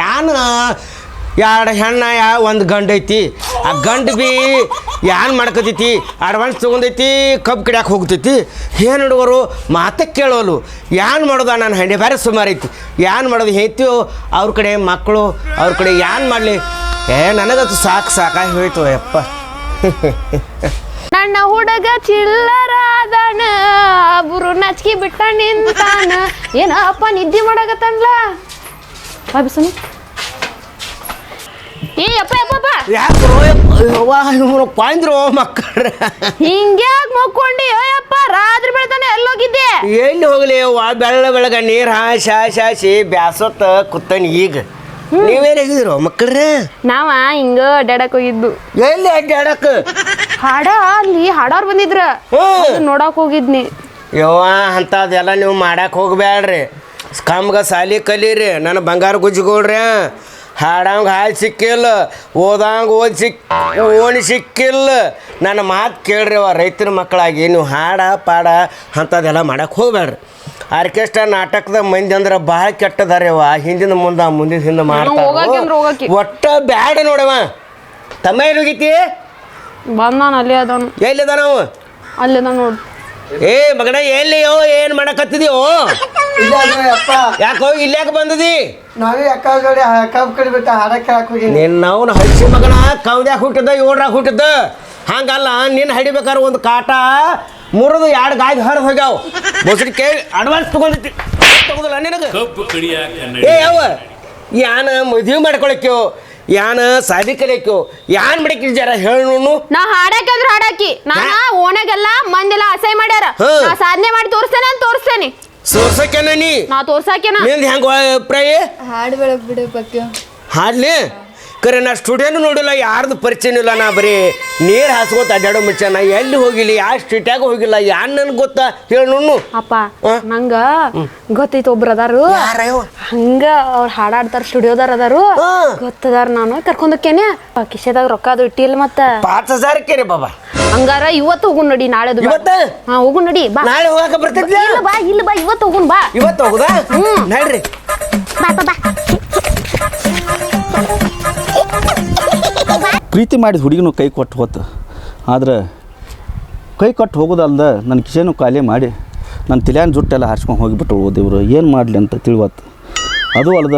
ಯಾನ? ಎರಡು ಹೆಣ್ಣ ಯಾ ಒಂದು ಗಂಡು ಐತಿ. ಆ ಗಂಡು ಬಿ ಯಾನ್ ಮಾಡ್ಕೊತೈತಿ? ಅಡ್ವಾನ್ಸ್ ತೊಗೊಂಡೈತಿ ಕಬ್ಬು ಕಡಿಯಾಕೆ ಹೋಗ್ತೈತಿ. ಏನು ಹುಡುಗರು ಮಾತ ಕೇಳೋಲು. ಯಾನ್ ಮಾಡೋದ ನಾನು ಹಂಡೆ ಬೇರೆ ಸುಮಾರು ಐತಿ. ಯಾನ್ ಮಾಡೋದು ಹೇಳ್ತೀವೋ ಅವ್ರ ಕಡೆ ಮಕ್ಕಳು ಅವ್ರ ಕಡೆ ಯಾನ್ ಮಾಡಲಿ? ಏ ನನಗದು ಸಾಕು ಸಾಕಾಗಿ ಹೋಯ್ತು ಯಪ್ಪ. ನನ್ನ ಹುಡುಗ ಚಿಲ್ಲರಾದನ. ಬುರು ನಚ್ಕಿ ಬಿಟ್ಟ ನಿಂತಾನ. ಏನಪ್ಪ ನಿದ್ದೆ ಮಾಡಕತ್ತನ್ಲ? ಬಾಬಿಸನು ಏ ಅಪ್ಪ ಅಪ್ಪ ಯಾಕ್ರೋ ಯಾಕೋ ಪಾಯಿಂದ್ರು ಮಕ್ಕಳ್ರೆ ಹಿಂಗ್ಯಾಕ್ ಮಕ್ಕೊಂಡಿ? ಅಯ್ಯಪ್ಪ ರಾತ್ರಿ ಬೆಳ್ತಾನೆ ಎಲ್ಲೋಗಿದ್ದೆ. ಎಲ್ಲಿ ಹೋಗ್ಲಿ ಅವ್ವ ಬೆಳ್ಳ ಬೆಳಗ ನೀರು ಹಾಸಿ ಹಾಸಿ ಹಾಸಿ ಬ್ಯಾಸೊತ್ತ ಕುತ್ತನಿ ಈಗ. ನೀವೇನು ಹೇಗಿದ್ರು ಮಕ್ಕಳ್ರೆ ನಾವ ಹಿಂಗ ಅಡ್ಡಾಡಕ್ ಹೋಗಿದ್ದು. ಎಲ್ಲಿ ಅಡ್ಡಾಡಕ್ ಹಾಡ ಅಲ್ಲಿ ಹಾಡೋರ್ ಬಂದಿದ್ರ. ನೋಡಕ್ ಹೋಗಿದ್ನಿ. ಯವ್ವ ಅದೆಲ್ಲ ನೀವು ಮಾಡಕ್ಕೆ ಹೋಗ್ಬೇಡ್ರಿ ಕಮ್ಗ ಸಾಲಿ ಕಲೀರಿ. ನನ್ನ ಬಂಗಾರ ಗುಜ್ಜಿಗೋಳ್ರಿ ಹಾಡಂಗೆ ಹಾಲು ಸಿಕ್ಕಿಲ್ಲ ಓದಂಗೆ ಓದಿ ಸಿಕ್ ಓಣಿ ಸಿಕ್ಕಿಲ್ಲ. ನನ್ನ ಮಾತು ಕೇಳ್ರಿ ಅವ ರೈತರ ಮಕ್ಕಳಾಗಿ ನೀವು ಹಾಡ ಪಾಡ ಅಂಥದ್ದೆಲ್ಲ ಮಾಡಕ್ಕೆ ಹೋಗ್ಬೇಡ್ರಿ ಆರ್ಕೆಸ್ಟ್ರಾ ನಾಟಕದ ಮಂದಿ ಅಂದ್ರೆ ಭಾಳ ಕೆಟ್ಟದಾರೆ ಅವ ಹಿಂದಿನ ಮುಂದೆ ಮುಂದಿನ ಹಿಂದೆ. ಮಾಡ್ತಾರೆ? ಒಟ್ಟ ಬ್ಯಾಡ ನೋಡವ ತಮ್ಮ ಎಲ್ಲಿ ಹೋಗಿತಿ ಬಂದಾನ ಅಲ್ಲಿ ಅದಾನು. ಎಲ್ಲಿದ ನಾವು ಅಲ್ಲಿ ನೋಡು. ಏ ಮಗನ ಎಲ್ಲಿಯೋ ಏನು ಮಾಡಕತ್ತಿದ್ಯೋ? ಯಾಕೋ ಇಲ್ಯಾಕೆ ಬಂದದಿ? ನಾವೇ ಅಕ್ಕ ಜೋಡಿ ಕಬ್ಬು ಕಡಿಬಿಟ್ಟು ಹಾಡಕ್ಕೆ ಹಾಕಿ ಹೋಗಿನಿ ನಿನ್ನವನ ಹಚ್ಚಿ ಮಗನ ಕೌದ್ಯಾಗ ಹುಟ್ಟಿದ ಏಳ್ರಾಗ ಹುಟ್ಟಿದ ಹಂಗಲ್ಲ ನಿನ್ನ ಹಡಿಬೇಕಾದ್ರೆ ಒಂದು ಕಾಟ ಮುರಿದು ಎರಡು ಗಾಯ ಹರಿದು ಹೋಗ್ಯಾವ. ಮೊಸರು ಕೇಳಿ ಅಡ್ವಾನ್ಸ್ ತಗೊಂಡಿತ್ತು ತಗೋದಿಲ್ಲ ನಿನಗೆ? ಏ ಯಾವ ಯಾನ ಮದುವೆ ಮಾಡ್ಕೊಳಕ್ಯೋ ಯಾನ ಸಾದಿ ಕಲಿಯಕ್ಯೋ ಯಾನ್ ಮಾಡಕ್ಕೆ ಜರ ಹೇಳು ನೋಡು ನಾ ಹಾಡಾಕಂದ್ರ ಹಾಡಾಕಿ ನಾನ ಓಣಗೆಲ್ಲ ಮಂದೆಲ್ಲ ಅಸಹ್ಯ ಮಾಡ್ಯಾರ. ನಾ ಸಾಧನೆ ಮಾಡಿ ತೋರಿಸ್ತೇನೆ ಅಂತ ತೋರಿಸ್ತೇನೆ. ಸೋರ್ಸಕ್ಕೆನ ನೀ? ನಾ ತೋರ್ಸಾಕೇನ ನಿಂದ ಹೆಂಗ ಅಭಿಪ್ರಾಯ? ಹಾಡ್ಬೇಡ ಬೆಳಗ್ ಬಿಡು ಬಗ್ಗೆ ಹಾಡ್ಲಿ? ಕರೆ ನಾ ಸ್ಟುಡಿಯೋನು ನೋಡಿಲ್ಲ ಯಾರ್ದು ಪರಿಚಯನೂ ಇಲ್ಲ ನಾ ಬರೀ ನೀರು ಹಾಸ್ಕೋತ ಅಡ್ಡಾಡೋ ಮುಂಚೆ ನಾ ಎಲ್ಲಿ ಹೋಗಿಲ್ಲ ಯಾವ ಸ್ಟ್ರೀಟ್ಯಾಗ ಹೋಗಿಲ್ಲ ಯಾರು ನನ್ಗೆ ಗೊತ್ತಾ? ಹೇಳು ನೋಡು ಅಪ್ಪ ನಂಗ ಗೊತ್ತೈತಿ ಒಬ್ರು ಅದಾರು. ಹಂಗ ಅವ್ರು ಹಾಡಾಡ್ತಾರ ಸ್ಟುಡಿಯೋದಾರ ಅದಾರು. ಗೊತ್ತದಾರ ನಾನು ಕರ್ಕೊಂಡಕ್ಕೇನೆ. ಕಿಶೆದಾಗ ರೊಕ್ಕ ಅದು ಇಟ್ಟಿಲ್ಲ ಮತ್ತೆ. ಪಾಚ್ ಹಜಾರಕ್ಕೆ ಕೇರಿ ಬಾಬಾ. ಹಂಗಾರ ಇವತ್ತು ಹೋಗುನ್ ನಡಿ ನಾಳೆ? ಹಾ ಹೋಗುನ್ ನಡಿ ಬಾ. ನಾಳೆ ಹೋಗಕ್ಕೆ ಬರ್ತೈತಿ ಇಲ್ಲ ಬಾ ಇಲ್ಲ ಬಾ ಇವತ್ತು ಹೋಗುನ್ ಬಾ. ಇವತ್ತು ಹೋಗುದಾ? ನಡ್ರಿ. ಬಾ ಬಾ ಬಾ. ಪ್ರೀತಿ ಮಾಡಿದ ಹುಡುಗಿನೂ ಕೈ ಕೊಟ್ಟು ಹೋತು. ಆದ್ರೆ ಕೈ ಕೊಟ್ಟು ಹೋಗೋದಲ್ದ ನನ್ನ ಕಿಶೆನೂ ಖಾಲಿ ಮಾಡಿ ನನ್ನ ತಲೆಯನ್ ಜುಟ್ಟೆಲ್ಲ ಹಾರ್ಸ್ಕೊಂಡು ಹೋಗಿಬಿಟ್ಟು ಇವರು ಏನು ಮಾಡಲಿ ಅಂತ ತಿಳಿವತ್ತು. ಅದು ಅಲ್ದ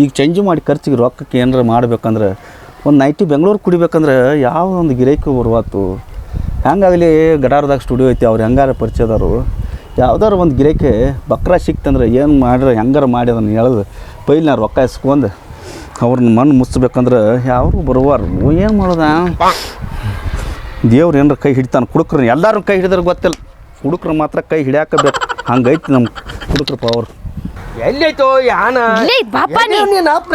ಈಗ ಚೇಂಜ್ ಮಾಡಿ ಖರ್ಚಿಗೆ ರೊಕ್ಕಕ್ಕೆ ಏನಾರ ಮಾಡ್ಬೇಕಂದ್ರೆ ಒಂದು ನೈಟಿ ಬೆಂಗಳೂರು ಕುಡಿಬೇಕಂದ್ರೆ ಯಾವ ಒಂದು ಗಿರೈಕು ಬರುವತ್ತು. ಹೆಂಗಾಗಲಿ ಗಡಾರದಾಗ ಸ್ಟುಡಿಯೋ ಐತಿ, ಅವ್ರು ಹೆಂಗಾರ ಪರಿಚಯದವರು ಯಾವ್ದಾರು ಒಂದು ಗಿರೈಕೆ ಬಕ್ರ ಸಿಕ್ತಂದ್ರೆ ಏನು ಮಾಡ್ರೆ, ಹೆಂಗಾರ ಮಾಡಿ ಅದನ್ನು ಎಳೆದು ಪೈಲಿ ನಾ ರೊಕ್ಕ ಇಸ್ಕೊಂಡು ಅವ್ರನ್ನ ಮಣ್ಣು ಮುಚ್ಚಬೇಕಂದ್ರೆ ಯಾರು ಬರುವಾರು? ಏನು ಮಾಡೋದ? ದೇವ್ರು ಏನಾರ ಕೈ ಹಿಡಿತಾನೆ? ಕುಡುಕ್ರನ್ನ ಎಲ್ಲರೂ ಕೈ ಹಿಡಿದ್ರೆ ಗೊತ್ತಿಲ್ಲ. ಕುಡುಕ್ರ ಮಾತ್ರ ಕೈ ಹಿಡಿಯಾಕಬೇಕು. ಹಂಗೈತಿ ನಮ್ಮ ಕುಡುಕ್ರಪ್ಪ ಪವರ್ ಎಲ್ಲೈತೋ ಯಾನ ಇಲ್ಲೇ ಐತ್ ಬಾಪ ನೀ. ಎಲ್ಲಿ ನೀನ್ ಅಪ್ಪ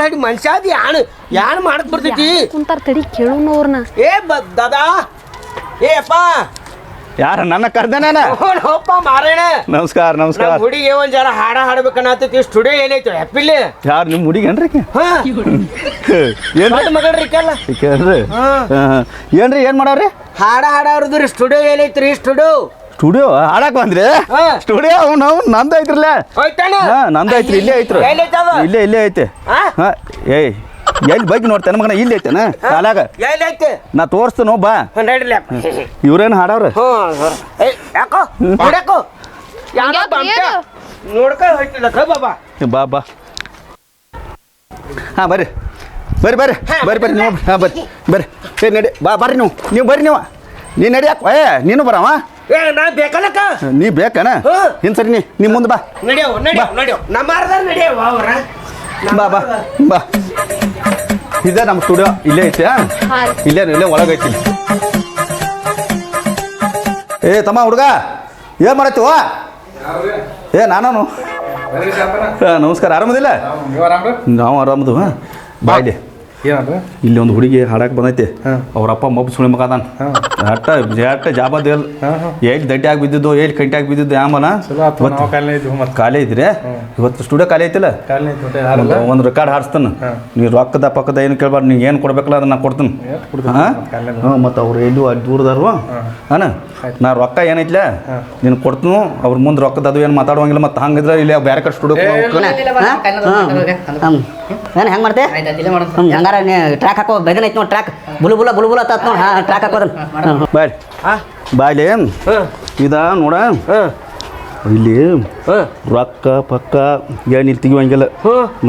ಯಾಣ ಯಾಣ ಮಾಡಕ್ ಬರ್ತೈತಿ ಕುಂತಾರ ತಡಿ ಕೇಳುನು ಅವ್ರನ್ನ ಏ ಬ ದಾದಾ. ಏ ಅಪ್ಪ. ಯಾರ? ನನ್ನ ಕರ್ದನೇನ? ಮಾರೇಣ. ನಮಸ್ಕಾರ ನಮಸ್ಕಾರ. ಹುಡುಗಿ ಒಂದ್ ಜರ ಹಾಡ ಹಾಡ್ಬೇಕನ್ನತ್ತೈತಿ ಸ್ಟುಡಿಯೋ ಏನೈತಿ? ಹ್ಯಾಪಿಲಿ ಯಾರು ನಿಮ್ಮ ಹುಡುಗೇನ್ರಿ ಆಕಿ? ಹಾ. ಏನ್ರಿ? ಏನ್ ಮಗಳ್ರಿ ಕಲ್ಲ ಕೇಳ್ರಿ ಏನ್ರಿ? ಏನ್ ಮಾಡವ್ರಿ ಹಾಡ ರೀ ಸ್ಟುಡಿಯೋ ಏನೈತ್ರಿ ಸ್ಟುಡಿಯೋ ಸ್ಟುಡಿಯೋ? ಹಾಡಕ್ ಬಂದ್ರಿ? ಸ್ಟುಡಿಯೋ ಅವ್ನು ಅವ್ನು ನಂದು ಐತ್ರಲ್ಲ. ನಂದು ಐತ್ರಿ ಇಲ್ಲೇ ಐತ್ರಿ. ಇಲ್ಲೇ ಇಲ್ಲೇ ಐತೆ. ಏಯ್ ಎಲ್ಲಿ ಬಗ್ಗೆ ನೋಡ್ತೇನೆ ಮಗನ? ಇಲ್ಲಿ ಐತೆನ? ಕಾಲಾಗ? ಎಲ್ಲೈತೆ ನಾ ತೋರಿಸ್ತೇನೋ ಬಾ. ಇವ್ರೇನು ಹಾಡವ್ರ? ಯಾಕೋ? ನೋಡಕೋ? ನೋಡ್ಕ ಹೋಯ್ತಿಲ್ಲ. ಬಾಬಾ ಬಾ ಬಾ. ಹಾಂ ಬರ್ರಿ. ಬರ್ರಿ ಬರ್ರಿ. ಬರ್ರಿ ಬರ್ರಿ ನೀವು ಹಾಂ ಬರ್ರಿ. ಬರ್ರಿ. ಏ ನಡಿ. ಬಾ ಬರ್ರಿ ನೀವು. ನೀವು ಬರ್ರಿ ನೀವು. ನೀ ನಡಿಯಾಕ ಏ ನೀನು ಬರವ? ಏ ನಾ ಬೇಕಲ್ಲಕ್ಕ? ನೀ ಬೇಕನ. ಹಿಂದೆ ಸರಿ ನೀ ನಿಮ್ಮ ಮುಂದೆ ಬಾ. ನಡಿಯೋ ನಡಿಯೋ ನಡಿಯೋ. ನಮ್ಮ ನಡಿಯೋ ಬಾ ಬಾ. ಬಾ. ಇದೇ ನಮ್ಮ ಸ್ಟುಡಿಯೋ ಇಲ್ಲೇ ಐತೆ. ಇಲ್ಲೇ ಇಲ್ಲೇ ಒಳಗೈತಿ ಏ ತಮ್ಮ ಹುಡುಗ ಏನು ಮಾಡತ್ತೀವ ಏ ನಾನು ನಮಸ್ಕಾರ. ಆರಾಮದಿಲ್ಲ? ನಾವು ಆರಾಮದು ಬಾಯ್ಲಿ ಏನದು ಇಲ್ಲಿ ಒಂದು ಹುಡುಗಿ ಹಾಡಕ್ಕೆ ಬಂದೈತಿ. ಅವ್ರ ಅಪ್ಪ ಮಬ್ಬ ಸುಳಿ ಮಗ ಅದಾನ ಅಟ್ಟ ಅಟ್ಟ ಜಾಬ ದೇಲ್ ಎಲ್ಲಿ ದಡ್ಡಿಯಾಗಿ ಬಿದ್ದಿದ್ದು ಎಲ್ಲಿ ಕಂಟಿಯಾಗಿ ಬಿದ್ದಿದ್ದು ಆಮನ ಖಾಲಿ ಇದ್ರೆ ಇವತ್ತು ಸ್ಟುಡಿಯೋ ಖಾಲಿ ಐತಿಲ್ಲ? ಒಂದು ರೆಕಾರ್ಡ್ ಹಾರಿಸ್ತಾನ. ನೀವು ರೊಕ್ಕದ ಪಕ್ಕದ ಏನು ಕೇಳಬಾರ್ದು ನೀವು ಏನು ಕೊಡ್ಬೇಕಲ್ಲ ಅದನ್ನ ನಾ ಕೊಡ್ತೀನಿ. ಹಾಂ? ಮತ್ತೆ ಅವ್ರು ಎಲ್ಲೂ ಅಲ್ಲಿ ದೂರದಾರು ಹಾಂ. ನಾ ರೊಕ್ಕ ಏನೈತ್ಲೆ? ನೀನು ಕೊಡ್ತೀನಿ? ಅವ್ರ ಮುಂದೆ ರೊಕ್ಕದ ಅದು ಏನು ಮಾತಾಡುವಂಗಿಲ್ಲ ಮತ್ತು ಹಂಗಿದ್ರೆ ಇಲ್ಲಿ ಬೇರೆ ಕಡೆ ಸ್ಟುಡಿಯೋ ಹೆಂಗ್ ಹೆಂಗೆ ಮಾಡ್ತೆ? ಹ್ಞೂ ಹಂಗಾರ ನೀ ಟ್ರ್ಯಾಕ್ ಹಾಕೋ ಬೇಗನೆ ಐತಿ ನೋಡಿ ಟ್ರ್ಯಾಕ್ ಬುಲು ಬುಲ ಬುಲು ಬುಲ ಆತ ನೋಡಿ. ಹಾಂ ಟ್ರ್ಯಾಕ್ ಹಾಕೋದನ್ನ ಬಾಯ್. ಬಾಯ್ಲಿ ಇದ ನೋಡ. ಇಲ್ಲಿ ರೊಕ್ಕ ಪಕ್ಕ ಏನಿಲ್ಲ ಇಲ್ಲಿ ತೆಗಿವಂಗಿಲ್ಲ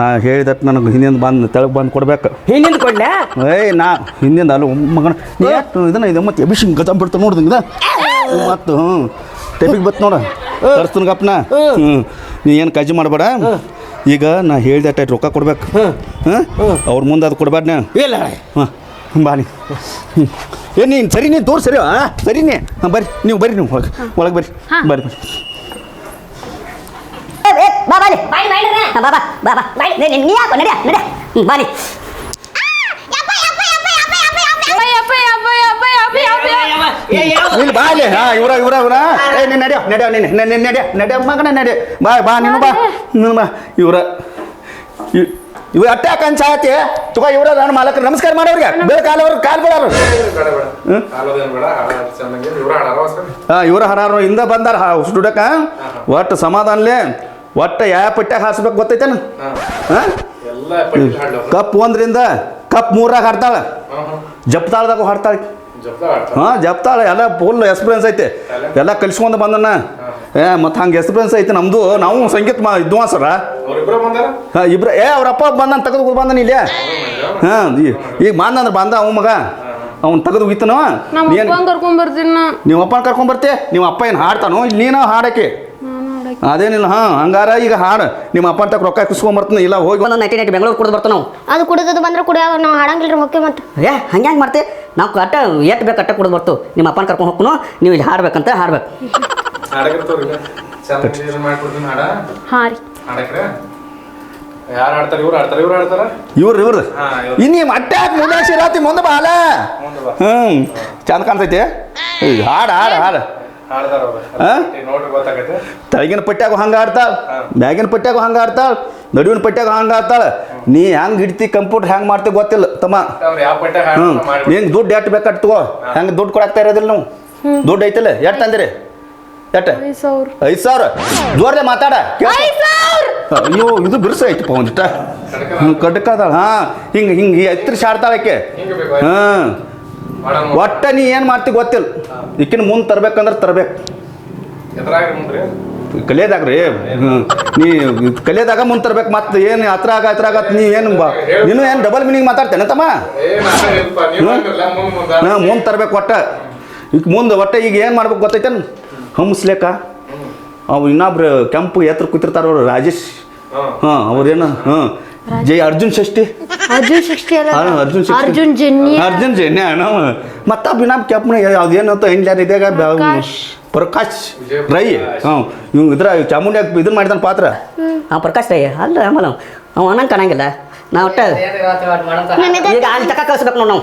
ನಾ ಹೇಳಿದಟ್ ನನಗೆ ಹಿಂದಿಂದ ಬಂದು ತೆಳಗೆ ಬಂದು ಕೊಡ್ಬೇಕು. ಹಿಂದಿಂದ ಕೊಡ್ಲೆ? ಏಯ್ ನಾ ಹಿಂದಿಂದ ಅಲ್ಲ ಮಗನ. ಎಷ್ಟು ಇದನ್ನ ಇದು? ಮತ್ತೆ ಎಬಿಷನ್ ಗಜ ಬಿಡ್ತ ನೋಡ್ದಂಗ ಮತ್ತು ಹ್ಞೂ ಟೆಪಿಗೆ ಬತ್ ನೋಡ. ತರಿಸ್ತೀನಿ ಗಪ್ನ. ಹ್ಞೂ ನೀ ಏನು ಕಜಿ ಮಾಡಬೇಡ. ಈಗ ನಾ ಹೇಳ್ದೆ ರೊಕ್ಕ ಕೊಡ್ಬೇಕು ಹಾಂ ಅವ್ರ ಮುಂದೆ ಅದು ಕೊಡ್ಬಾರ್ದು ನಾ ಇಲ್ಲ ಹಾಂ ಬಾನಿ ಏ ನೀನು ಸರಿ ನೀನು ತೋರ್ ಸರಿ ಹಾಂ ಸರಿನೇ ಹಾಂ ಬರ್ರಿ ನೀವು ಬರ್ರಿ ನೀವು ಒಳಗೆ ಒಳಗೆ ಬರ್ರಿ ಬರ್ರಿ ಬರ್ರಿ ಬಾ ಬಾಬಾ ಬಾಬಾ ಬಾ ಬಾ ಬಾ ಬಾ ಬಾಬಾ ನೀ ಬಾಬಾ ಯಾಕೋ ಬಾಬಾ ಬಾಬಾ ಬಾಬಾ ಬಾಬಾ ಯಪ್ಪ ಇಲ್ಲಿ ಬಾ ಇಲ್ಲಿ. ಹಾ ಇವರ ಇವರ ಇವರ. ಏ ನೀನು ನಡೆಯೋ ನಡೆಯೋ ನೀನು ನೆನೆ ನಡ್ಯ ನಡ್ಯ ಮಗನ ನಡೆ ಬಾ ಬಾ ನೀನು ಬಾ. ನೀನು ಬಾ. ಇವರ ಇವ್ ಅಟ್ಟೆ ಯಾಕೆ ಅನ್ಸಾತಿ ತುಗ ಇವರ ನಾನು ಮಾಲಕರು. ನಮಸ್ಕಾರ ಮಾಡೋರಿಗೆ. ಬೇರೆ ಕಾಲವ್ರು ಕಾಲ್ ಬಿಡೋರು. ಹಾಂ ಇವ್ರ ಹರಾರು ಹಿಂದೆ ಬಂದಾರ. ಹುಡುಕ ಒಟ್ಟು ಸಮಾಧಾನಲೆ ಒಟ್ಟು ಯಾವ ಪಟ್ಟ್ಯಾಗ ಹಾಸ್ಬೇಕು ಗೊತ್ತೈತೇನು? ಹಾಂ. ಎಲ್ಲ ಪಟ್ಟಿ ಹಾಡ್ಲವ ಕಪ್ ಒಂದರಿಂದ ಕಪ್ ಮೂರಾಗ ಹಾಡ್ತಾಳ. ಜಪ್ತಾಳ್ದಾಗ ಹಾಡ್ತಾಳೆ. ಹಾಂ ಜಪ್ತಾಳೆ ಎಲ್ಲ ಫುಲ್ ಎಕ್ಸ್ಪೀರಿಯನ್ಸ್ ಐತೆ. ಎಲ್ಲ? ಕಲಿಸ್ಕೊಂಡು ಬಂದಣ್ಣ ಏ ಮತ್ತು ಹಂಗೆ ಎಕ್ಸ್ಪೀರಿಯನ್ಸ್ ಐತೆ ನಮ್ಮದು ನಾವು ಸಂಗೀತ ಮಾ ವಿದ್ವಾಂಸರ. ಹಾಂ ಇಬ್ರು ಏ ಅವರಪ್ಪ ಅಪ್ಪ ಬಂದನ್ ತೆಗೆದು ಬಂದನ ಇಲ್ಲೇ. ಹಾಂ ಈಗ ಬಂದಂದ್ರೆ ಬಂದ ಅವ ಮಗ. ಅವ್ನು ತೆಗೆದು ಹೋಗಿತ್ತನೋ? ನಮ್ಮ ಏನು ಅಪ್ಪನ ಕರ್ಕೊಂಡ್ ಬರ್ತೀನಿ ನಾ. ನೀವು ಅಪ್ಪನ ಕರ್ಕೊಂಬರ್ತೆ ನಿಮ್ಮ ಅಪ್ಪ ಏನು ಹಾಡ್ತಾನೋ? ಇಲ್ಲಿ ನೀನು ಹಾಡಕ್ಕೆ. ಅದೇನಿಲ್ಲ ಹಾಂ ಹಂಗಾರ ಈಗ ಹಾಡು. ನಿಮ್ಮ ಅಪ್ಪ ಅಂತ ರೊಕ್ಕ ಕುಸ್ಕೊಂಬರ್ತೀನಿ ಇಲ್ಲ ಹೋಗಿ ಒಂದು ನೈಟಿ ನೈಟಿ ಬೆಂಗಳೂರು ಕುಡಿದು ಬರ್ತಾನ? ನಾವು ಅದು ಕುಡಿದು ಬಂದ್ರೆ ಕುಡಿಯೋ ನಾವು ಹಾಡಂಗಿಲ್ರಿ ಮುಖ್ಯಮಂತ್ರಿ ಮತ್ತೆ ಏ ಹಂಗೆ ಹೆಂಗೆ ಮಾಡ್ತೆ? ನಾವು ಕಟ್ಟ ಎಷ್ಟು ಬೇಕು ಕಟ್ಟ ಕುಡಿದು ಬರ್ತು ನಿಮ್ಮ ಅಪ್ಪನ ಕರ್ಕೊಂಡು ಹೋಗ್ನು ನೀವು ಇಲ್ಲಿ ಹಾಡ್ಬೇಕಂತ ಹಾಡ್ಬೇಕು. ಯಾರು ಆಡ್ತಾರ ಇವ್ರು ಆಡ್ತಾರ ಇವ್ರು ಆಡ್ತಾರ ಇವ್ರು ಇವ್ರು. ಇನ್ನೀ ರಾತಿ ಮುಂದೆ ಬಾಲ. ಹ್ಞೂ ಚಂದ ಕಾಣ್ತೈತಿ? ಹಾಡು ಹಾಡು ಹಾಡು. ತಳಗಿನ ಪಟ್ಟ್ಯಾಗ ಹಂಗೆ ಆಡ್ತಾಳ ಮ್ಯಾಗಿನ ಪಟ್ಟ್ಯಾಗ ಹಂಗೆ ಆಡ್ತಾಳ ನಡುವಿನ ಪಟ್ಟ್ಯಾಗ ಹಂಗ ಆಡ್ತಾಳ ನೀ ಹೆಂಗೆ ಹಿಡ್ತಿ ಕಂಪ್ಯೂಟರ್ ಹೆಂಗೆ ಮಾಡ್ತಿ ಗೊತ್ತಿಲ್ಲ ತಮ್ಮ. ಹ್ಞೂ ನಿಂಗೆ ದುಡ್ಡು ಎಷ್ಟು ಬೇಕಾಟ್ ತಗೋ ಹೆಂಗೆ ದುಡ್ಡು ಕೊಡಾಕ್ತಾ ಇರೋದಿಲ್ಲ ನಾವು? ದುಡ್ಡು ಐತಿಲ್ಲ? ಎಷ್ಟು ತಂದಿರಿ? ಎಷ್ಟು ಐದು ಸಾವಿರ. ಐದು ಸಾವಿರ? ಜೋರ್ಲೆ ಮಾತಾಡ ಅಯ್ಯೋ ಇದು ಬಿರ್ಸ ಐತಪ್ಪ ಒಂದಿಷ್ಟ ಹ್ಞೂ ಕಡ್ಕದಾಳ ಹಾಂ. ಹಿಂಗೆ ಹಿಂಗೆ ಎತ್ತರ ಶಾಡ್ತಾಳಕ್ಕೆ ಹಿಂಗೆ ಬೇಕು ಹಾಂ. ಒಟ್ಟ ನೀ ಏನು ಮಾಡ್ತಿ ಗೊತ್ತಿಲ್ಲ. ಈಕಿನ ಮುಂದೆ ತರ್ಬೇಕಂದ್ರೆ ತರ್ಬೇಕು. ಕಲಿಯೋದಾಗ ರೀ. ನೀ ಕಲಿಯೋದಾಗ ಮುಂದೆ ತರ್ಬೇಕು ಮತ್ತೆ ಏನು ಹತ್ರ ಆಗ ಹತ್ರ ಆಗತ್ತೆ ನೀ ಏನು ಬಾ. ನೀನು ಏನು ಡಬಲ್ ಮೀನಿಂಗ್ ಮಾತಾಡ್ತೇನೆ ತಮ್ಮ? ಹಾಂ ಮುಂದೆ ತರ್ಬೇಕು ಒಟ್ಟ. ಈಗ ಮುಂದೆ ಒಟ್ಟ ಈಗ ಏನು ಮಾಡ್ಬೇಕು ಗೊತ್ತೈತೇನು? ಹಂಸ್ಲೇಕ ಅವು ಇನ್ನೊಬ್ರು ಕೆಂಪು ಎತ್ತರ ಕೂತಿರ್ತಾರ ಅವರು ರಾಜೇಶ್. ಹಾಂ ಅವ್ರೇನು ಹಾಂ. ಜೈ ಅರ್ಜುನ್ ಷಷ್ಠಿ. ಅರ್ಜುನ್ ಸೃಷ್ಟಿ ಅಲ್ಲ? ಅರ್ಜುನ್ ಷಷ್ಠಿ. ಅರ್ಜುನ್ ಜನ್ಯ. ಅರ್ಜುನ್ ಜನ್ಯ ನಾವು ಮತ್ತ ಬಿನಾಬ್ ಕೆಂಪನ ಅದೇನು ಅಂತ ಇದ್ದಾಗ ಪ್ರಕಾಶ್. ಪ್ರಕಾಶ್ ರೈ. ಹ್ಞೂ ಇವ್ ಇದ್ರ ಚಾಮುಂಡಿ ಇದನ್ನ ಮಾಡಿದಾನ ಪಾತ್ರ. ಆ ಪ್ರಕಾಶ್ ರೈ. ಅಲ್ಲ ಆಮೇಲೆ ಅವ ಅನ್ನಂಗೆ ಕಾಣಂಗಿಲ್ಲ. ನಾವು ಒಟ್ಟ ಈಗ ಅಲ್ಲಿ ತಕ ಕಳಿಸ್ಬೇಕು ನೋಡಿ ನಾವು.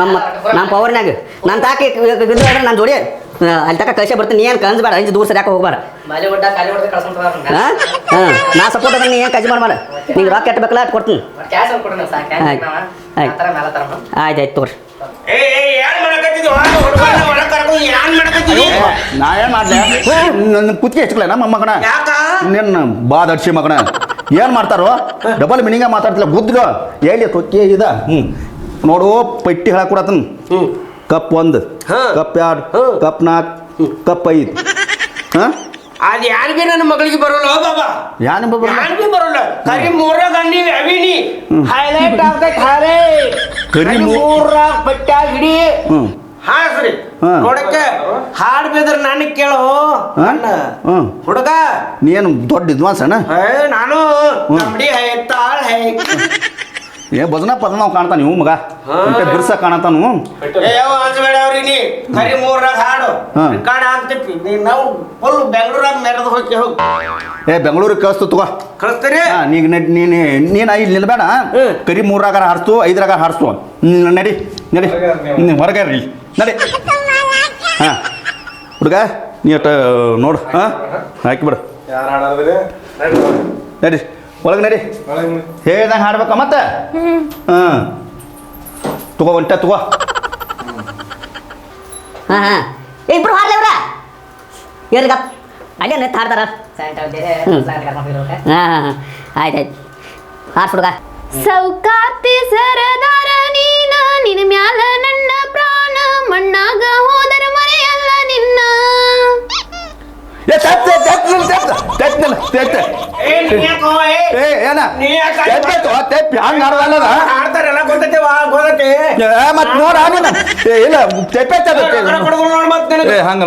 ನಮ್ಮ ನಮ್ಮ ಪವರ್ನಾಗ ನಾನು ತಾಕಿ ಇದು ನಾನು ಜೋಡಿ ಅಲ್ಲಿ ತಕ ಕಳ್ಸೇ ಬರ್ತೀನಿ. ನೀ ಏನು ಕಳಿಸ್ಬೇಡ. ಅಂಜು ದೂರ ಸರಿಯಾಕ ಹೋಗ್ಬೇಡ. ಹಾಂ ಹಾಂ ನಾ ಸಪೋರ್ಟ್ ಅದನ್ನ ನೀ ಏನು ಕಜಿ ಮಾಡ ನಿಂಗೆ ರೊಕ್ಕ ಕಟ್ಟಬೇಕಲ್ಲ ಅಟ್ ಕೊಡ್ತೀನಿ. ಆಯ್ತು. ಆಯ್ತು ಆಯ್ತು ನಾ ಏನ್ ಮಾಡ್ದೆ? ನನ್ನ ಕುತ್ತಿಗೆ ಹೆಚ್ಚಕ್ಲ ನಮ್ಮ ಮಗನ. ನಿನ್ನ ಬಾ ಅಡ್ಸಿ ಮಗನ. ಏನ್ ಮಾಡ್ತಾರೋ? ಡಬಲ್ ಮೀನಿಂಗ ಮಾತಾಡ್ತಿಲ್ಲ. ಗುದ್ದು ಎಲ್ಲಿ ತೊಕ್ಕೆ ಇದ? ನೋಡು ಪಟ್ಟಿ ಹೇಳಕ್ ಕೊಡತನ್. ಕಪ್ ಒಂದು ಕಪ್ ಎರಡು ಕಪ್ ನಾಲ್ಕು ಕಪ್ ಐದು. ಹಾ? ಅದು ಯಾರು ಬಿ ನನ್ನ ಮಗಳಿಗೆ ಬರೋಲ್ಲ? ಬಾಬಾ. ಯಾರು ಬಿ ಬರೋಲ್ಲ? ಕರಿ ಮೂರಾಗ ಅವಿನಿ. ಹೈಲೈಟ್ ಆಗ್ತೈತೆ ಹಾರೇ. ಕರಿ ಪಟ್ಟಿ ಮೂರಾಗ ಬಟ್ಟ್ಯಾಗ ಹಿಡಿ ಹಾಸ್ರಿ ಹಾ. ನೋಡಕ್ಕೆ ಹಾಡ್ ಬಿದ್ರ ನನಗೆ ಕೇಳು. ಹಾ? ಅಣ್ಣ ಹ್ಞೂ ಹುಡುಗ. ನೀನು ದೊಡ್ಡ ಏ ನಾನು ಹೈ ತಾಳ್ ಹೈ. ಏ ಭಜನ ಪದ ನಾವು ಕಾಣ್ತಾನ ನೀವು ಮಗ. ಬಿರ್ಸ ಕಾಣತಾನು. ಏ ಯಾವ ಅಂಜಬೇಡ ಅವ್ರಿಗೆ ನೀ ಕರಿ ಮೂರ್ನಾಗ ಹಾಡು. ಹಾ. ಕಾಣ ಅಂತಿಪ್ಪಿ ನೀ ನಾವು ಫುಲ್ ಬೆಂಗಳೂರಾಗ ಮೆರೆದು ಹೋಗಿ ಹೋಗಿ. ಏ ಬೆಂಗಳೂರಿಗೆ ಕಳಿಸ್ತು ತಗೋ. ಕಳಿಸ್ತೀರಿ? ಹಾ ನೀಗ ನೀನು ನೀನ ಇಲ್ಲಿ ನಿಲ್ಬೇಡ. ಕರಿ ಮೂರಾಗಾರ ಹಾರಿಸ್ತು ಐದರಾಗ ಹಾರಿಸ್ತು ನಡಿ ನಡಿ. ಹೊರಗಾರ್ರಿ ಹೊರಗೆ ನಡಿ. ಹಾಂ. ಹುಡುಗ ನೀ ಅಟ ನೋಡು ಹಾಂ? ಹಾಕಿಬಿಡು ನಡಿ ಒಳಗೆ ನಡಿ. ಒಳಗೆ ಹೇಳ್ದಂಗೆ ಹಾಡ್ಬೇಕ ಮತ್ತೆ? ಹಾಂ. ತಗೋ ಒಂಟ ತಗೋ. ಹಾಂ ಹಾಂ. ಇಬ್ರು ಹಾಡ್ಲೇವ್ರ ಎಲ್ಲಿಗಪ್ಪ ಅಲ್ಲೇ ನೆತ್ತ ಹಾಡ್ತಾರ ಹಾಂ ಹಾಂ ಆಯ್ತು ಆಯ್ತು. ಹಾಡ್ಸ್ ಹುಡುಗ. ಸೌಕಾರ್ತಿ ಸರದಾರ ಮಣ್ಣಾಗ ಹೋದರ ಮರೆಯಲ್ಲ ನಿನ್ನ. ಏ ತೆತ್ತ ತೆತ್ತ ಏ ಏ? ಏನ? ನೀ ಆಡ್ತಾರಲ್ಲ ಗೊತ್ತೈತೆ ವಾ ಗೊತ್ತೈತೆ ಏ ಮತ್ತೆ ನೋಡ ಆಮೇಲೆ ಏ ಇಲ್ಲ ತೆಪ್ಪೆ ತೆತ್ತ ಕೊಡೋದು ನೋಡ್ ಮತ್ತ್ ನಿನಗೆ. ಏ ಹಂಗ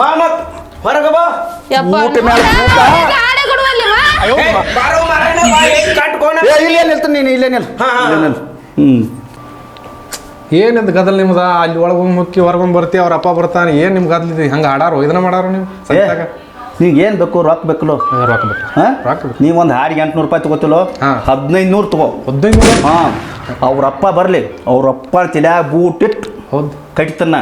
ಬಾ ಮತ್ ಹೊರಗ ಬಾ. ಯಪ್ಪ ಊಟ ಮೇಲೆ ಊಟ. ಹಾಡೆ ಕೊಡುವಲ್ಲಿ ವಾ ಏ, ಬಾರೋ ಮಾರಾಯಣ, ಬಾ, ಏ, ಕಟ್ಕೋಣ. ಏ ಇಲ್ಲೇ ನಿಲ್ತೀನಿ ನೀನು ಇಲ್ಲೇ ನಿಲ್ ಹಾ, ಹಾ, ಏನಂತ ಗದಲ್ ನಿಮ್ದ? ಅಲ್ಲಿ ಒಳಗೊಂದು ಮುಕ್ಕಿ ಹೊರಗೊಂದು ಬರ್ತಿ ಅವ್ರ ಅಪ್ಪ ಬರ್ತಾನೆ. ಏನು ನಿಮ್ಗೆ ಗದ್ಲಿದೆ ಹಂಗೆ ಆಡಾರು ಇದನ್ನ ಮಾಡಾರು ನೀವು? ನೀವು ಏನು ಬೇಕು? ರೊಕ್ಕ ಬೇಕಲ್ಲೋ? ರೊಕ್ಕ ಬೇಕು. ಹಾಂ? ರೊಕ್ಕ ಬೇಕು. ನೀವು ಒಂದು ಹಾಡಿಗೆ ಎಂಟುನೂರು ರೂಪಾಯಿ ತಗೋತಿಲ್ಲೋ? ಹಾಂ. ಹದಿನೈದು ನೂರು ತಗೋ. ಹದಿನೈದು ನೂರು ಹಾಂ ಅವ್ರಪ್ಪ ಬರಲಿ. ಅವ್ರಪ್ಪ ತಲ್ಯಾಗ ಬೂಟ್ ಇಟ್ಟು ಹೌದು ಕಟ್ತನ.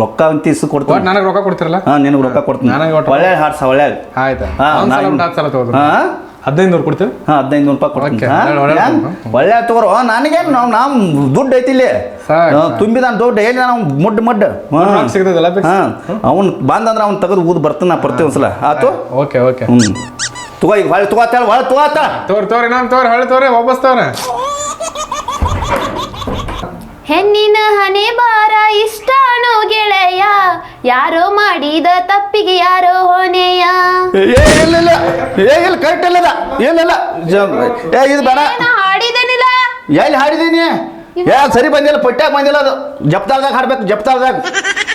ರೊಕ್ಕ ಅಂತ ಕೊಡ್ತೀನಿ. ನನಗೆ ರೊಕ್ಕ ಕೊಡ್ತಿರಲ್ಲ? ಹಾಂ ನಿನಗೆ ರೊಕ್ಕ ಕೊಡ್ತೀನಿ. ನನಗೆ ಒಳ್ಳೆ ಹಾಡ್ಸ ಒಳ್ಳೆ ಆಯ್ತು. ಹಾಂ ಸಲ ತಗೋದು ಹಾಂ? ಹದಿನೈದು ನೂರು ಕೊಡ್ತೀವಿ? ಹಾಂ ಹದಿನೈದು ನೂರು ರೂಪಾಯಿ ಕೊಡ್ತೀನಿ. ಒಳ್ಳೆ- ತಗೋರು. ನನಗೇನು ನಾವು ನಮ್ಮ ದುಡ್ಡು ಐತಿ ಇಲ್ಲಿ. ಸಾಕ್. ತುಂಬಿದಾನ ದುಡ್ಡು. ಏನು ನಾವು ಮುಡ್ ಮುಡ್. ರೊಕ್ಕ ಸಿಗ್ತದಲ್ಲ? ಹಾಂ ಅವ್ನು ಬಂದಂದ್ರೆ ಅವ್ನು ತೆಗೆದು ಊದು ಬರ್ತಾನೆ ನಾ ಬರ್ತೀವಿ ಒಂದ್ಸಲ. ಆತು ಓಕೆ ಓಕೆ. ಹ್ಞೂ ತಗೋ ಈಗ ಹೊಳೆ ತಗೋತಾಳ ಹೊಳೆ. ತಗೋತ ತೋರಿ ತೋರಿ ನಾನು ತೋರಿ ಹೊಳೆ ತೋರಿ ವಾಪಸ್ ತೋರಿ. ಹೆಣ್ಣಿನ ಹಣೆ ಬಾರ ಇಷ್ಟಾನು ಗೆಳೆಯ. ಯಾರೋ ಮಾಡಿದ ತಪ್ಪಿಗೆ ಯಾರೋ ಹೊಣೆಯ. ಕರೆಕ್ಟ್ ಇಲ್ಲ ಜ- ಏ ಇದು. ಬೇಡ. ಏನ ಹಾಡಿದನಿಲ್ಲ? ಎಲ್ಲಿ ಹಾಡಿದೀನಿ? ಏ ಸರಿ ಬಂದಿಲ್ಲ ಪಟ್ಟ್ಯಾಗ ಬಂದಿಲ್ಲ ಅದು. ಜಪ್ತಾಳ್ದಾಗ ಹಾಡ್ಬೇಕು ಜಪ್ತಾಳ್ದಾಗ.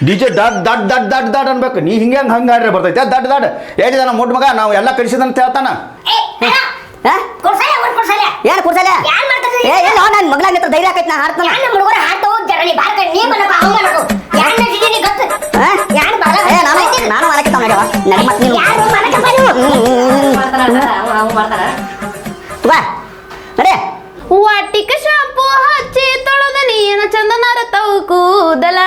ಡಿಜೆ ದಡ್ ದಡ್ ದಡ್ ದಡ್ ದಡ್ ಅನ್ಬೇಕು. ನೀ ಹಿಂಗೆ ಹಂಗೆ ಹಾಡ್ರೆ ಬರ್ತೈತೆ. ದಡ್ ದಡ್. ಹೇಳಿದ ನಮ್ಮ ಮೊಟ್ಟ ಮಗ ನಾವು ಎಲ್ಲ ಕಲಿಸಿದಂತ ಹೇಳ್ತಾನ. ಏನು ಕೊಡ್ಸಲ್ಲ ಏ ಇಲ್ಲ ನನ್ನ ಮಗಳ ನಿತ್ರ ಧೈರ್ಯ ಆಕೈತಿ ನಾ ಹಾಡ್ತಾನ. ಏ ನಾನು ನಾನು ಮಾಡಕ್ಕೆ ತಗೊಂಡವ ನನ್ನ ಮತ್ತೆ ನೀನು. ತುಬಾ ನಡೆ. ವಾಟಿಕ ಶಾಂಪೂ ಹಚ್ಚಿ ತೊಳೆದ ನೀನ ಚಂದನರ ತವು ಕೂದಲ.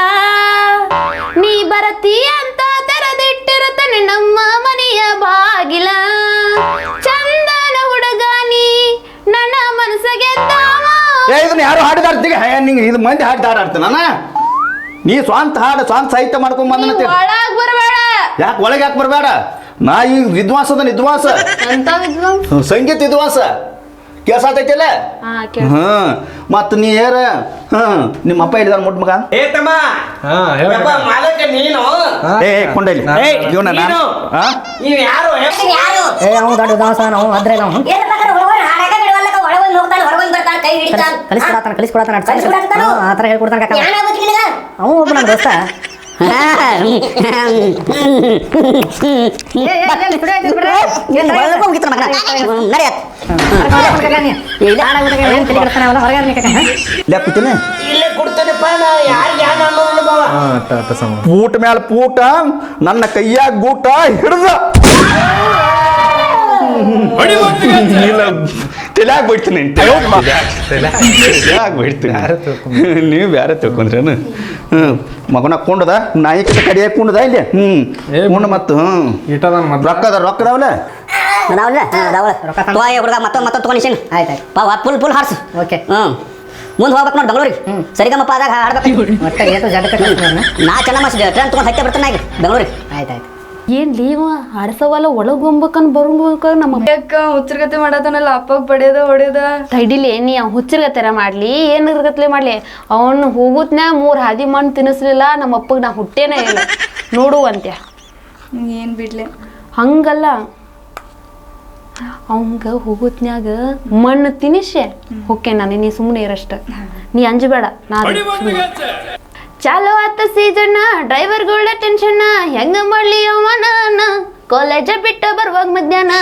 ನೀ ಬರತಿ ಏ ಇದನ್ನ ಯಾರು ಹಾಡಿದಾರ್ತಿಗೆ ಹೇ ನಿಂಗೆ ಇದು ಮಂದಿ ಹಾಡ್ದಾರ ಆಡ್ತಾನ ನೀ ಸ್ವಂತ ಹಾಡು ಸ್ವಂತ ಸಾಹಿತ್ಯ ಮಾಡ್ಕೊಂಡ್ ಬಂದ ಒಳಗ್ ಬರಬೇಡ. ಯಾಕೆ ಒಳಗೆ ಯಾಕೆ ಬರಬೇಡ? ನಾ ಈ ವಿದ್ವಾಂಸದ ವಿದ್ವಾಂಸ ಅಂತ ವಿದ್ವಾಂಸ? ಸಂಗೀತ ವಿದ್ವಾಂಸ ಕೆಲಸ ಆತೈತಿಲ್ಲ? ಹಾ ಕೇಳ ಹ್ಮ್ ಮತ್ತು ನೀ ಏರ? ಹ್ಮ್ ನಿಮ್ಮ ಅಪ್ಪ ಹೇಳಿದಾರ ಮುಟ್ ಮಗ? ಏ ತಮ್ಮ. ಹಾ ಹೇಳ ಯಪ್ಪ, ಮಾಲಕ ನೀನು. ಹಾ? ಏ ಕೊಂಡೈಲಿ ಏ, ಇವನ ನೀನು? ಹಾ ನೀವ್ ಯಾರು? ಏ ಅವ್ನು ದೊಡ್ಡ ದಾಸ ನಾವು ಅದ್ರೆ ನಾವು ಕಲಿಸ್ಕೊಡತಾನ ಕಲಿಸ್ಕೊಡತಾನ ಆ ಥರ ಹೇಳ್ಕೊಡ್ತಾನ ಕಾಕ ಅವ. ಒಬ್ಬ ನಮ್ಮ ದೋಸ್ತ. ಪೂಟ ಮ್ಯಾಲ ಪೂಟ ನನ್ನ ಕೈಯಾಗ ಗೂಟ ಹಿಡ್ದ. ಇಲ್ಲ ತಲ್ಯಾಗ ಬಿಡ್ತೀನಿ ತಲ್ಯಾಗ ಬಿಡ್ತೀನಿ ನೀವು ಬೇರೆ ತಿಳ್ಕೊಂಡ್ರೇನು? ಹ್ಞೂ ಮಗನ ಕುಂಡದ ನಾಯಿ ಕಡಿಯಾಗ ಕುಂಡದ ಇಲ್ಲಿ? ಹ್ಞೂ ಏ, ಕುಂಡ ಮತ್ತು ಹ್ಞೂ ಇಟ್ಟದ ಅದಾವಲ್ಲ ರೊಕ್ಕದ ರೊಕ್ಕದವಲ್ಲ? ಹುಡುಗ ಮತ್ತೊಂದು ಮತ್ತೊಂದು ತೊಗೊಂಡಿಸಿ ಆಯ್ತು full full full horse. Okay. ಹ್ಞೂ ಮುಂದೆ ಹೋಗ್ಬೇಕು ನೋಡಿ ಬೆಂಗಳೂರಿಗೆ. ಸರಿಗಮ್ಮಪ್ಪ ಆದಾಗ ಹಾಡ್ಬೇಕು. ನಾ ಚೆನ್ನ ಮಾಡಿಸಿದೆ ಟ್ರೈನ್ ತೊಗೊಂಡು ಹತ್ತೆ ಬರ್ತಾನೆ ಬೆಂಗಳೂರಿಗೆ. ಆಯ್ತು ಆಯ್ತು. ಏನ್ ಲೀವ? ಆಡ್ಸವಲ್ಲ ಒಳಗ್ ಹೋಗ್ಬೇಕನ್ ಬರ್ಬೇಕ ನಮ್ಮ ಅಕ್ಕ ಹುಚ್ಚರ್ಗತೆ ಮಾಡತಾನಲ್ಲ ಅಪ್ಪಗ್ ಬಡಿಯೋದ ಹೊಡೆದ ತಡಿಲಿ ನೀ ಅವ್ ಹುಚ್ಚರ್ಗತ್ತರ ಮಾಡ್ಲಿ ಏನಿರ್ಗತ್ಲೆ ಮಾಡ್ಲಿ? ಅವನ್ ಹೋಗುತ್ನ್ಯಾಗ ಮೂರ್ ಹಾದಿ ಮಣ್ಣು ತಿನ್ನಿಸ್ಲಿಲ್ಲ ನಮ್ಮ ಅಪ್ಪಗ್ ನಾ ಹುಟ್ಟೇನೇ ಇಲ್ಲ ನೋಡು ಅಂತ್ಯ. ಏನ್ ಬಿಡ್ಲೆ? ಹಂಗಲ್ಲ. ಅವಂಗ ಹೋಗುತ್ನ್ಯಾಗ ಮಣ್ಣು ತಿನಿಸೆ ಹೊಕ್ಕೆ ನಾನು ನೀ ಸುಮ್ಮನೆ ಇರಷ್ಟ. ನೀ ಅಂಜಬೇಡ ನಾ ಚಾಲೋ ಆತ ಸೀಸನ್ ಡ್ರೈವರ್ಗಳ ಟೆನ್ಷನ್ ಹೆಂಗ ಮಾಡ್ಲಿ ಅವನ ಕಾಲೇಜ ಬಿಟ್ಟ ಬರುವಾಗ ಮಧ್ಯಾಹ್ನ.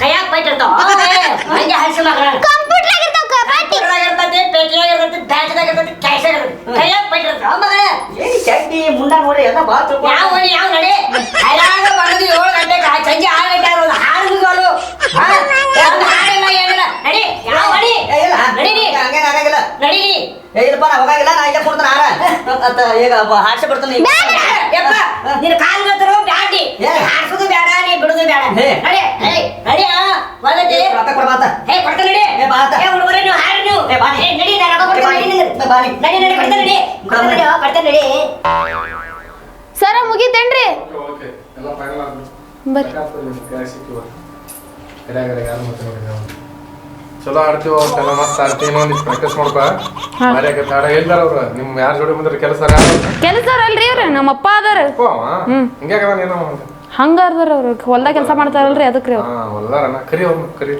ಕೈಯಾಗ ಪೈಟ್ ಇರ್ತಾವ ಹಂಗೆ ಗೆರೆ ಏನ್ ಕೈಯಾಗ ಪೈಟಿರ್ತಾವ ಮಗನ ಏನ್ ಚಡ್ಡಿ ಮುಂಡ ನೋಡಿ ಎಲ್ಲ ಬಾಳ ಯಾವ ನಡೆ ಹೈರಾಣ ಬರೋದು ಏಳು ಗಂಟೆಗೆ ಸಂಜೆ ಆರು ಗಂಟೆ ಆಗೋದು. ಹಾಡು ಹಾಡು ಹಾಡಿಲ್ಲ ಏನಿಲ್ಲ. ನಡಿ ಯಾವ ನಡಿ ನಡೀರಿ ಹಂಗೇನ್ ಆಗಂಗಿಲ್ಲ. ನಡೀರಿ ಏ ಇಲ್ಲಪ್ಪ ನಾ ಹೋಗಂಗಿಲ್ಲ ನಾ ಇಲ್ಲೇ ಕೊಡ್ತಾನ ಈಗ ಯಪ್ಪ ನಿನ್ನ ಕಾಲ್ ಗೊತ್ತರು ಬ್ಯಾಡಿ ಬೇಡ ನೀ ಬಿಡುದು ಬೇಡ. ನಡಿ ಏಯ್ ನಡಿ ಆ ಒಳ್ಳೇದಿ ರೊಕ್ಕ ಕೊಡ್ಬಾತ ಹೇ ನಡಿ. ಏ, ಏ ಹುಡುಗರೇ ನೀವು ಹಾಡು ನೀವು. ಏ, ಬಾ ನಡಿ ರೊಕ್ಕ ಕೊಡ್ತೀನಿ ನಡಿ ನಡಿ ನಡಿ. ನಡಿ ನಡಿ. ಸರ ಮುಗಿತೇನ್ರಿ? ಎಲ್ಲ ಫೈನಲ್ ಆದ್ಮೇಲೆ. ಬರ್ರಿ ಚಲೋ ಆಡ್ತೀವಿ ಅವತ್ತೆಲ್ಲ ಮಸ್ತ್ ಆಡ್ತೀವಿ ಇನ್ನೊಂದು ಪ್ರಾಕ್ಟೀಸ್ ಮಾಡ್ಕೊ ಹೇಳ್ದಾರ ಅವ್ರು? ನಿಮ್ ಯಾರ ಜೋಡಿ ಬಂದ್ರೆ ಕೆಲಸ ಕೆಲಸರಲ್ರಿ ಇವ್ರ ನಮ್ಮ ಅಪ್ಪ ಅದಾರ. ನೀನು ಹಂಗಾರ್ದಾರ ಅವ್ರು ಹೊಲ್ದಾಗ ಕೆಲಸ ಮಾಡ್ತಾರಲ್ರಿ ಅದಕ್ಕೆ ಅವ್ರು. ಹಾ ಹೊಲ್ದಾರನ. ಕರಿ ಅವ್ರು ಕರಿ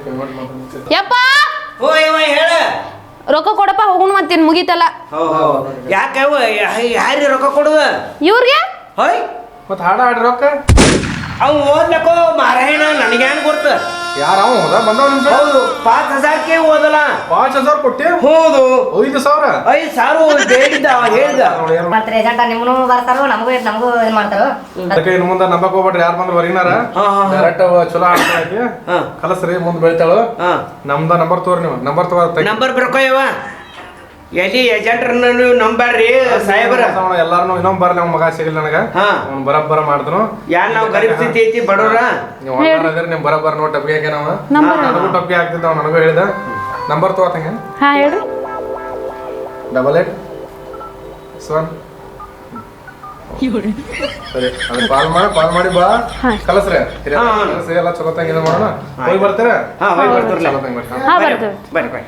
ಯಪ್ಪ! ಓಯ್ ರೊಕ್ಕ ಕೊಡಪ್ಪ ಹೋಗುಣ ಮತ್ತೇನ್ ಮುಗೀತಲ್ಲ. ಯಾಕೆ ಯಾರಿ ರೊಕ್ಕ ಕೊಡುವ ಇವ್ರಿಗೆ? ಹೋಯ್. ಮತ್ತೆ ಹಾಡ ಹಾಡ್ರಿ ರೊಕ್ಕ? ಅವ್ ಓದ್ಲಕ್ಕೋ ಮಾರಾಯಣ ನನಗೇನ್ ಗೊತ್ತ? ಯಾರ ಅವ ಹೋದ? ಬಂದವ ನಿಮ್ ಜೋಡಿ? ಹೌದು ಪಾಂಚ್ ಹಜಾರ್ಕೆ ಓದಲ್ಲ ಪಾಂಚ್ ಹಜಾರ್ ಕೊಟ್ಟಿ? ಹೌದು. ಐದು ಸಾವಿರ? ಐದು ಸಾವಿರ ಬೇಡಿದ್ದ ಅವ ಹೇಳ್ದ ನೋಡಿ ಏನ್ ಬರ್ತಾರೆ ಏಜೆಂಟ ನಿಮ್ಮನು ಬರ್ತಾರೋ ನಮಗೂ ನಮಗೂ ಏನ್ ಮಾಡ್ತಾರೋ? ಅದಕ್ಕೆ ಇನ್ನು ಮುಂದೆ ನಂಬಕ್ ಹೋಗ್ಬೇಡ್ರಿ ಯಾರು ಬಂದ್ರು ಹೊರಗಿನಾರ? ಹಾ, ಹಾ, ಹಾ. ಡೈರೆಕ್ಟ್ ಚಲೋ ಆಡ್ತಾಳಕಿ ಹಾ. ಕಲಸ್ರಿ ಮುಂದೆ ಬೆಳಿತಾಳು. ಹಾ. ನಮ್ದ ನಂಬರ್ ತೋರಿ ನೀವು. ನಂಬರ್ ತಗೋ ನಂಬರ್ ಬರ್ಕೋ ಇವ ಎಲ್ಲಿ ಏಜೆಂಟ್ರನ್ನ ನೀವು ನಂಬರ್ರಿ ಸಾಹೇಬ್ರ. ಎಲ್ಲಾರು ಇನ್ನೊಂದ್ ಬರ್ಲಿ ಅವ್ನ ಮಗ ಸಿಗಲ್ಲ ನನಗ. ಹಾ. ಅವ್ನ್ ಬರಬ್ಬರ ಮಾಡಿದ್ರು ಯಾನ್ ನಾವ್ ಗರಿಬ್ ಸ್ಥಿತಿ ಐತಿ ಬಡವ್ರ? ನೀವು ಅದ್ರ ನಿಮ್ ಬರಬ್ಬರ ನೋಡಿ ಟಪ್ಪಿ ಹಾಕ್ಯ ನಾವ ನಂಬರ್ ನನಗೂ ಟಪ್ಪಿ ಹಾಕ್ತಿದ್ದ ಅವ್ನು ನನಗೂ ಹೇಳಿದ. ನಂಬರ್ ತಗೋತಂಗ ಹಾ ಹೇಳ್ರಿ ಡಬಲ್ ಏಟ್ ಸೆವೆನ್ ಸರಿ ಅದು ಕಾಲ್ ಮಾಡಿ ಕಾಲ್ ಮಾಡಿ ಬಾ. ಕಲಸ್ರಿ. ಕಲಸ್ರಿ ಎಲ್ಲ ಚಲೋ ತಂಗ ಇದು ಮಾಡೋಣ. ಹೋಗಿ ಬರ್ತೀರಾ? ಹಾ ಹೋಗಿ ಬರ್ತಿರ್ಲ ಚಲೋ ತಂಗ ಬರ್ತೀರಾ? ಹಾ ಬರ್ರಿ ಬರ್ತೇವೆ. ಬರ್ರಿ ಬರ್ರಿ